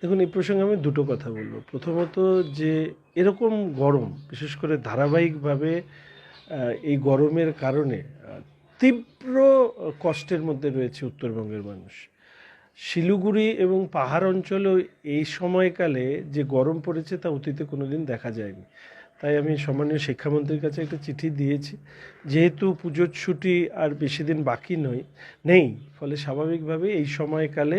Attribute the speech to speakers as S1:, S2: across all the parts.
S1: দেখুন, এই প্রসঙ্গে আমি দুটো কথা বলব। প্রথমত যে এরকম গরম, বিশেষ করে ধারাবাহিকভাবে এই গরমের কারণে তীব্র কষ্টের মধ্যে রয়েছে উত্তরবঙ্গের মানুষ। শিলিগুড়ি এবং পাহাড় অঞ্চলেও এই সময়কালে যে গরম পড়েছে তা অতীতে কোনো দিন দেখা যায়নি। তাই আমি সম্মানীয় শিক্ষামন্ত্রীর কাছে একটা চিঠি দিয়েছি। যেহেতু পুজোর ছুটি আর বেশি দিন বাকি নয়, নেই, ফলে স্বাভাবিকভাবে এই সময়কালে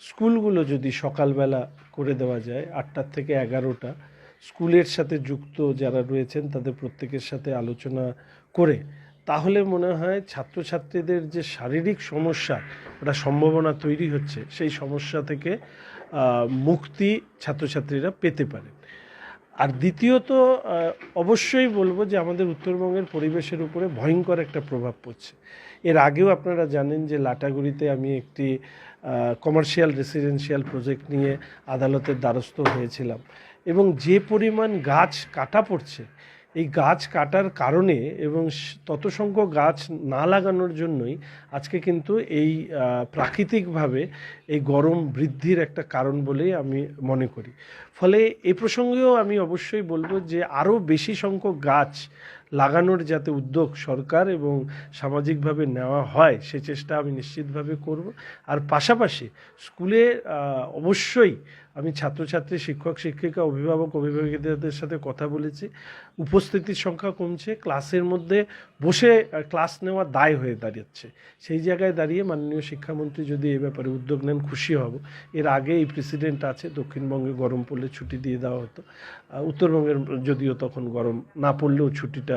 S1: স্কুলগুলো যদি সকালবেলা করে দেওয়া যায়, আটটার থেকে এগারোটা, স্কুলের সাথে যুক্ত যারা রয়েছেন তাদের প্রত্যেকের সাথে আলোচনা করে, তাহলে মনে হয় ছাত্রছাত্রীদের যে শারীরিক সমস্যা ওটা সম্ভাবনা তৈরি হচ্ছে, সেই সমস্যা থেকে মুক্তি ছাত্রছাত্রীরা পেতে পারে। আর দ্বিতীয়ত অবশ্যই বলব যে আমাদের উত্তরবঙ্গের পরিবেশের উপরে ভয়ঙ্কর একটা প্রভাব পড়ছে। এর আগেও আপনারা জানেন যে লাটাগুড়িতে আমি একটি কমার্শিয়াল রেসিডেন্সিয়াল প্রজেক্ট নিয়ে আদালতের দ্বারস্থ হয়েছিলাম। এবং যে পরিমাণ গাছ কাটা পড়ছে এই গাছ কাটার কারণে এবং তত সংখ্যক গাছ না লাগানোর জন্যই আজকে কিন্তু এই প্রাকৃতিকভাবে এই গরম বৃদ্ধির একটা কারণ বলেই আমি মনে করি। ফলে এ প্রসঙ্গেও আমি অবশ্যই বলব যে আরও বেশি সংখ্যক গাছ লাগানোর যাতে উদ্যোগ সরকার এবং সামাজিকভাবে নেওয়া হয়, সে চেষ্টা আমি নিশ্চিতভাবে করব। আর পাশাপাশি স্কুলে অবশ্যই আমি ছাত্রছাত্রী, শিক্ষক, শিক্ষিকা, অভিভাবক, অভিভাবকদের সাথে কথা বলেছি। উপস্থিতির সংখ্যা কমছে, ক্লাসের মধ্যে বসে ক্লাস নেওয়া দায় হয়ে দাঁড়িয়েছে। সেই জায়গায় দাঁড়িয়ে মাননীয় শিক্ষামন্ত্রী যদি এ ব্যাপারে উদ্যোগ নেন, খুশি হব। এর আগে এই প্রেসিডেন্ট আছে, দক্ষিণবঙ্গে গরম পড়লে ছুটি দিয়ে দেওয়া হতো। উত্তরবঙ্গের যদিও তখন গরম না পড়লেও ছুটিটা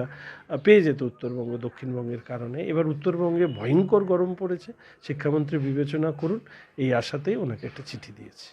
S1: পেয়ে যেত উত্তরবঙ্গ, দক্ষিণবঙ্গের কারণে। এবার উত্তরবঙ্গে ভয়ঙ্কর গরম পড়েছে। শিক্ষামন্ত্রী বিবেচনা করুন, এই আশাতেই ওনাকে একটা চিঠি দিয়েছে।